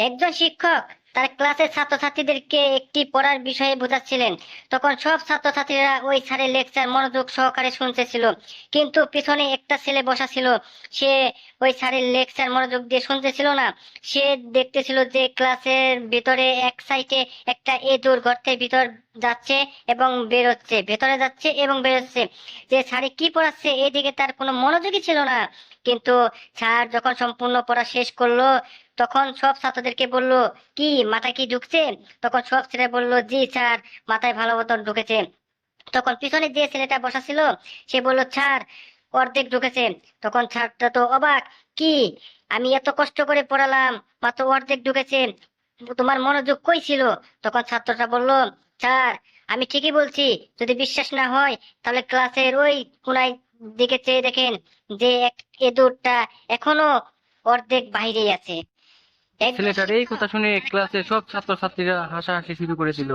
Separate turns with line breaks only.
একজন শিক্ষক তার ক্লাসের ছাত্রছাত্রীদেরকে একটি পড়ার বিষয়ে বোঝাচ্ছিলেন। তখন সব ছাত্রছাত্রীরা ওই স্যারের লেকচার মনোযোগ সহকারে শুনতেছিল। কিন্তু পিছনে একটা ছেলে বসা ছিল। সে ওই স্যারের লেকচার মনোযোগ দিয়ে শুনতেছিল না। সে দেখতেছিল যে ক্লাসের ভিতরে এক সাইডে একটা এদুর গর্তের ভিতর যাচ্ছে এবং বেরোচ্ছে, ভেতরে যাচ্ছে এবং বেরোচ্ছে। যে স্যারে কি পড়াচ্ছে এদিকে তার কোনো মনোযোগই ছিল না। কিন্তু স্যার যখন সম্পূর্ণ পড়া শেষ করল তখন সব ছাত্রদেরকে বলল, কি মাথা কি ঢুকছে? তখন সব ছেলে বলল, জি স্যার, মাথায় ভালো মতন ঢুকেছে। তখন পিছনে যে ছেলেটা বসা ছিল, সে বলল স্যার অর্ধেক ঢুকেছে। তখন স্যারটা তো অবাক, কি, আমি এত কষ্ট করে পড়ালাম, মাত্র অর্ধেক ঢুকেছে, তোমার মনোযোগ কই ছিল? তখন ছাত্রটা বলল, স্যার, আমি ঠিকই বলছি, যদি বিশ্বাস না হয়, তাহলে ক্লাসের ওই কোনায় দিকে চেয়ে দেখেন যে এ দূরটা এখনও অর্ধেক বাইরেই আছে।
ছেলেটার এই কথা শুনে ক্লাসে সব ছাত্রছাত্রীরা হাসাহাসি শুরু করেছিল।